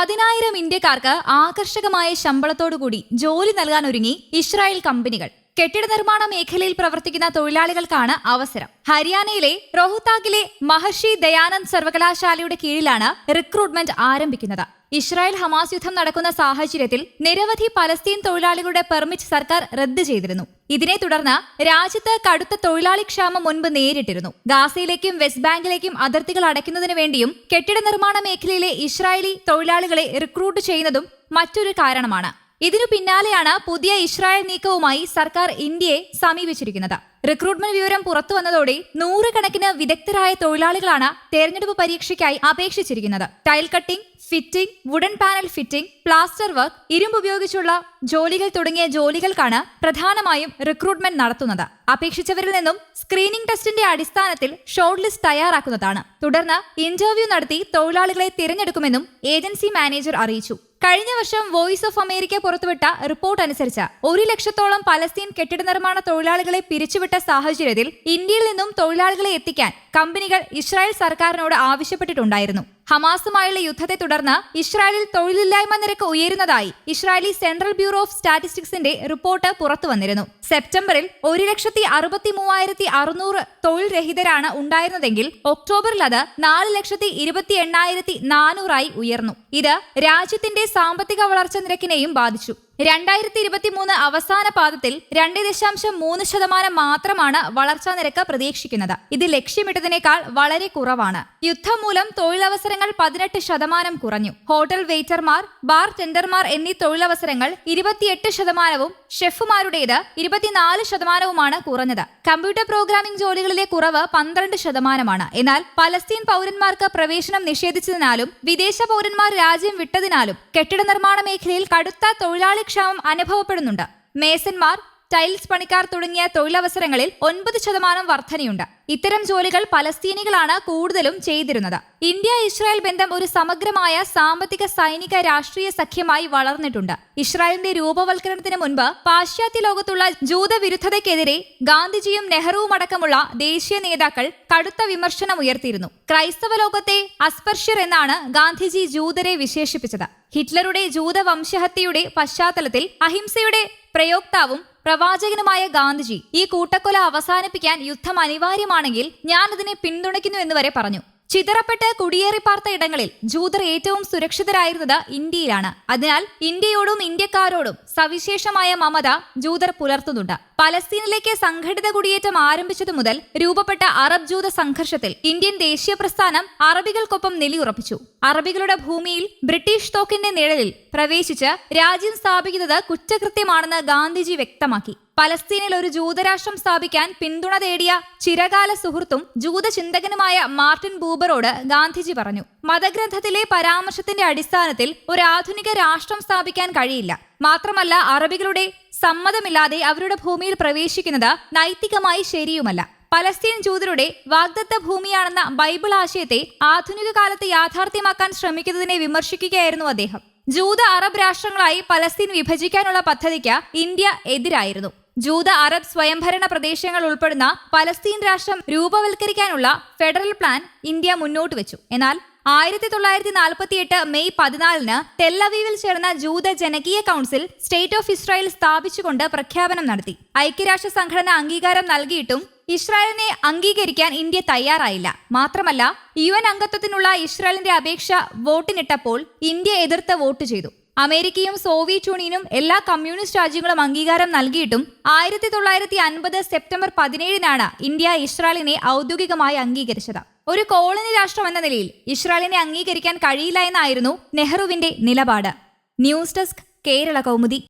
പതിനായിരം ഇന്ത്യക്കാർക്ക് ആകർഷകമായ ശമ്പളത്തോടുകൂടി ജോലി നൽകാൻ ഒരുങ്ങി ഇസ്രായേൽ കമ്പനികൾ. കെട്ടിട നിർമ്മാണ മേഖലയിൽ പ്രവർത്തിക്കുന്ന തൊഴിലാളികൾക്കാണ് അവസരം. ഹരിയാനയിലെ റോഹ്താഗിലെ മഹർഷി ദയാനന്ദ് സർവകലാശാലയുടെ കീഴിലാണ് റിക്രൂട്ട്മെന്റ് ആരംഭിക്കുന്നത്. ഇസ്രായേൽ ഹമാസ് യുദ്ധം നടക്കുന്ന സാഹചര്യത്തിൽ നിരവധി പലസ്തീൻ തൊഴിലാളികളുടെ പെർമിറ്റ് സർക്കാർ റദ്ദ് ചെയ്തിരുന്നു. ഇതിനെ തുടർന്ന് രാജ്യത്ത് കടുത്ത തൊഴിലാളി ക്ഷാമം മുൻപ് നേരിട്ടിരുന്നു. ഗാസയിലേക്കും വെസ്റ്റ് ബാങ്കിലേക്കും അതിർത്തികൾ അടയ്ക്കുന്നതിനു വേണ്ടിയും കെട്ടിട നിർമ്മാണ മേഖലയിലെ ഇസ്രായേലി തൊഴിലാളികളെ റിക്രൂട്ട് ചെയ്യുന്നതും മറ്റൊരു കാരണമാണ്. ഇതിനു പിന്നാലെയാണ് പുതിയ ഇസ്രായേൽ നീക്കവുമായി സർക്കാർ ഇന്ത്യയെ സമീപിച്ചിരിക്കുന്നത്. റിക്രൂട്ട്മെന്റ് വിവരം പുറത്തു വന്നതോടെ നൂറുകണക്കിന് വിദഗ്ധരായ തൊഴിലാളികളാണ് തെരഞ്ഞെടുപ്പ് പരീക്ഷയ്ക്കായി അപേക്ഷിച്ചിരിക്കുന്നത്. Tile cutting fitting wooden panel fitting plaster work ഇരുമ്പ് ഉപയോഗിച്ചുള്ള ജോലികൾ തുടങ്ങിയ ജോലികൾക്കാണ് പ്രധാനമായും റിക്രൂട്ട്മെന്റ് നടത്തുന്നത്. അപേക്ഷിച്ചവരിൽ നിന്നും സ്ക്രീനിംഗ് ടെസ്റ്റിന്റെ അടിസ്ഥാനത്തിൽ ഷോർട്ട് ലിസ്റ്റ് തയ്യാറാക്കുന്നതാണ്. തുടർന്ന് ഇന്റർവ്യൂ നടത്തി തൊഴിലാളികളെ തിരഞ്ഞെടുക്കുമെന്നും ഏജൻസി മാനേജർ അറിയിച്ചു. കഴിഞ്ഞ വർഷം വോയിസ് ഓഫ് അമേരിക്ക പുറത്തുവിട്ട റിപ്പോർട്ട് അനുസരിച്ച് ഒരു ലക്ഷത്തോളം പലസ്തീൻ കെട്ടിട നിർമ്മാണ തൊഴിലാളികളെ പിരിച്ചുവിട്ട സാഹചര്യത്തിൽ ഇന്ത്യയിൽ നിന്നും തൊഴിലാളികളെ എത്തിക്കാൻ കമ്പനികൾ ഇസ്രായേൽ സർക്കാരിനോട് ആവശ്യപ്പെട്ടിട്ടുണ്ടായിരുന്നു. ഹമാസുമായുള്ള യുദ്ധത്തെ തുടർന്ന് ഇസ്രായേലിൽ തൊഴിലില്ലായ്മ നിരക്ക് ഉയരുന്നതായി ഇസ്രായേലി സെൻട്രൽ ബ്യൂറോ ഓഫ് സ്റ്റാറ്റിസ്റ്റിക്സിന്റെ റിപ്പോർട്ട് പുറത്തു വന്നിരുന്നു. സെപ്റ്റംബറിൽ ഒരു ലക്ഷത്തി അറുപത്തി മൂവായിരത്തി അറുന്നൂറ് തൊഴിൽ രഹിതരാണ് ഉണ്ടായിരുന്നതെങ്കിൽ ഒക്ടോബറിൽ അത് നാല് ലക്ഷത്തി ഇരുപത്തി എണ്ണായിരത്തി നാനൂറായി ഉയർന്നു. ഇത് രാജ്യത്തിന്റെ സാമ്പത്തിക വളർച്ച നിരക്കിനെയും ബാധിച്ചു. രണ്ടായിരത്തി ഇരുപത്തി മൂന്ന് അവസാന പാദത്തിൽ രണ്ട് ദശാംശം മൂന്ന് ശതമാനം മാത്രമാണ് വളർച്ചാ നിരക്ക് പ്രതീക്ഷിക്കുന്നത്. ഇത് ലക്ഷ്യമിട്ടതിനേക്കാൾ വളരെ കുറവാണ്. യുദ്ധം മൂലം തൊഴിലവസരങ്ങൾ പതിനെട്ട് ശതമാനം കുറഞ്ഞു. ഹോട്ടൽ വെയിറ്റർമാർ ബാർ ടെൻഡർമാർ എന്നീ തൊഴിലവസരങ്ങൾ ഇരുപത്തിയെട്ട് ശതമാനവും ഷെഫുമാരുടേത് ഇരുപത്തിനാല് ശതമാനവുമാണ് കുറഞ്ഞത്. കമ്പ്യൂട്ടർ പ്രോഗ്രാമിംഗ് ജോലികളിലെ കുറവ് പന്ത്രണ്ട് ശതമാനമാണ്. എന്നാൽ പലസ്തീൻ പൗരന്മാർക്ക് പ്രവേശനം നിഷേധിച്ചതിനാലും വിദേശ പൗരന്മാർ രാജ്യം വിട്ടതിനാലും കെട്ടിട നിർമ്മാണ മേഖലയിൽ കടുത്ത തൊഴിലാളി ക്ഷാമം അനുഭവപ്പെടുന്നുണ്ട്. മേസന്മാർ ടൈൽസ് പണിക്കാർ തുടങ്ങിയ തൊഴിലവസരങ്ങളിൽ ഒൻപത് ശതമാനം വർധനയുണ്ട്. ഇത്തരം ജോലികൾ പലസ്തീനികളാണ് കൂടുതലും ചെയ്തിരുന്നത്. ഇന്ത്യ ഇസ്രായേൽ ബന്ധം ഒരു സമഗ്രമായ സാമ്പത്തിക സൈനിക രാഷ്ട്രീയ സഖ്യമായി വളർന്നിട്ടുണ്ട്. ഇസ്രായേലിന്റെ രൂപവൽക്കരണത്തിന് മുൻപ് പാശ്ചാത്യ ലോകത്തുള്ള ജൂതവിരുദ്ധതയ്ക്കെതിരെ ഗാന്ധിജിയും നെഹ്റുവും അടക്കമുള്ള ദേശീയ നേതാക്കൾ കടുത്ത വിമർശനം ഉയർത്തിയിരുന്നു. ക്രൈസ്തവ ലോകത്തെ അസ്പർശ്യർ എന്നാണ് ഗാന്ധിജി ജൂതരെ വിശേഷിപ്പിച്ചത്. ഹിറ്റ്ലറുടെ ജൂത വംശഹത്യയുടെ പശ്ചാത്തലത്തിൽ അഹിംസയുടെ പ്രയോക്താവും പ്രവാചകനുമായ ഗാന്ധിജി ഈ കൂട്ടക്കൊല അവസാനിപ്പിക്കാൻ യുദ്ധം അനിവാര്യമാണെങ്കിൽ ഞാൻ അതിനെ പിന്തുണയ്ക്കുന്നു എന്ന് വരെ പറഞ്ഞു. ചിതറപ്പെട്ട് കുടിയേറിപ്പാർത്ത ഇടങ്ങളിൽ ജൂതർ ഏറ്റവും സുരക്ഷിതരായിരുന്നത് ഇന്ത്യയിലാണ്. അതിനാൽ ഇന്ത്യയോടും ഇന്ത്യക്കാരോടും സവിശേഷമായ മമത ജൂതർ പുലർത്തുന്നുണ്ട്. പലസ്തീനിലേക്ക് സംഘടിത കുടിയേറ്റം ആരംഭിച്ചതു മുതൽ രൂപപ്പെട്ട അറബ് ജൂത സംഘർഷത്തിൽ ഇന്ത്യൻ ദേശീയ പ്രസ്ഥാനം അറബികൾക്കൊപ്പം നിലയുറപ്പിച്ചു. അറബികളുടെ ഭൂമിയിൽ ബ്രിട്ടീഷ് തോക്കിന്റെ നിഴലിൽ പ്രവേശിച്ച് രാജ്യം സ്ഥാപിക്കുന്നത് കുറ്റകൃത്യമാണെന്ന് ഗാന്ധിജി വ്യക്തമാക്കി. പലസ്തീനിൽ ഒരു ജൂതരാഷ്ട്രം സ്ഥാപിക്കാൻ പിന്തുണ തേടിയ ചിരകാല സുഹൃത്തും ജൂതചിന്തകനുമായ മാർട്ടിൻ ബൂബറോട് ഗാന്ധിജി പറഞ്ഞു മതഗ്രന്ഥത്തിലെ പരാമർശത്തിന്റെ അടിസ്ഥാനത്തിൽ ഒരു ആധുനിക രാഷ്ട്രം സ്ഥാപിക്കാൻ കഴിയില്ല. മാത്രമല്ല അറബികളുടെ സമ്മതമില്ലാതെ അവരുടെ ഭൂമിയിൽ പ്രവേശിക്കുന്നത് നൈതികമായി ശരിയുമല്ല. പലസ്തീൻ ജൂതരുടെ വാഗ്ദത്ത ഭൂമിയാണെന്ന ബൈബിൾ ആശയത്തെ ആധുനിക കാലത്ത് യാഥാർത്ഥ്യമാക്കാൻ ശ്രമിക്കുന്നതിനെ വിമർശിക്കുകയായിരുന്നു അദ്ദേഹം. ജൂത അറബ് രാഷ്ട്രങ്ങളായി പലസ്തീൻ വിഭജിക്കാനുള്ള പദ്ധതിക്ക് ഇന്ത്യ എതിരായിരുന്നു. ജൂത അറബ് സ്വയംഭരണ പ്രദേശങ്ങൾ ഉൾപ്പെടുന്ന പലസ്തീൻ രാഷ്ട്രം രൂപവൽക്കരിക്കാനുള്ള ഫെഡറൽ പ്ലാൻ ഇന്ത്യ മുന്നോട്ട് വെച്ചു. എന്നാൽ ആയിരത്തി തൊള്ളായിരത്തി നാൽപ്പത്തി എട്ട് മെയ് പതിനാലിന് തെല്ലവീവിൽ ചേർന്ന ജൂത ജനകീയ കൗൺസിൽ സ്റ്റേറ്റ് ഓഫ് ഇസ്രായേൽ സ്ഥാപിച്ചുകൊണ്ട് പ്രഖ്യാപനം നടത്തി. ഐക്യരാഷ്ട്ര സംഘടന അംഗീകാരം നൽകിയിട്ടും ഇസ്രായേലിനെ അംഗീകരിക്കാൻ ഇന്ത്യ തയ്യാറായില്ല. മാത്രമല്ല യു അംഗത്വത്തിനുള്ള ഇസ്രായേലിന്റെ അപേക്ഷ വോട്ടിനിട്ടപ്പോൾ ഇന്ത്യ എതിർത്ത് വോട്ട് ചെയ്തു. അമേരിക്കയും സോവിയറ്റ് യൂണിയനും എല്ലാ കമ്മ്യൂണിസ്റ്റ് രാജ്യങ്ങളും അംഗീകാരം നൽകിയിട്ടും ആയിരത്തി തൊള്ളായിരത്തി അൻപത് സെപ്റ്റംബർ പതിനേഴിനാണ് ഇന്ത്യ ഇസ്രായേലിനെ ഔദ്യോഗികമായി അംഗീകരിച്ചത്. ഒരു കോളനി രാഷ്ട്രം എന്ന നിലയിൽ ഇസ്രായേലിനെ അംഗീകരിക്കാൻ കഴിയില്ല എന്നായിരുന്നു നെഹ്റുവിന്റെ നിലപാട്. News desk Kerala Kaumudi.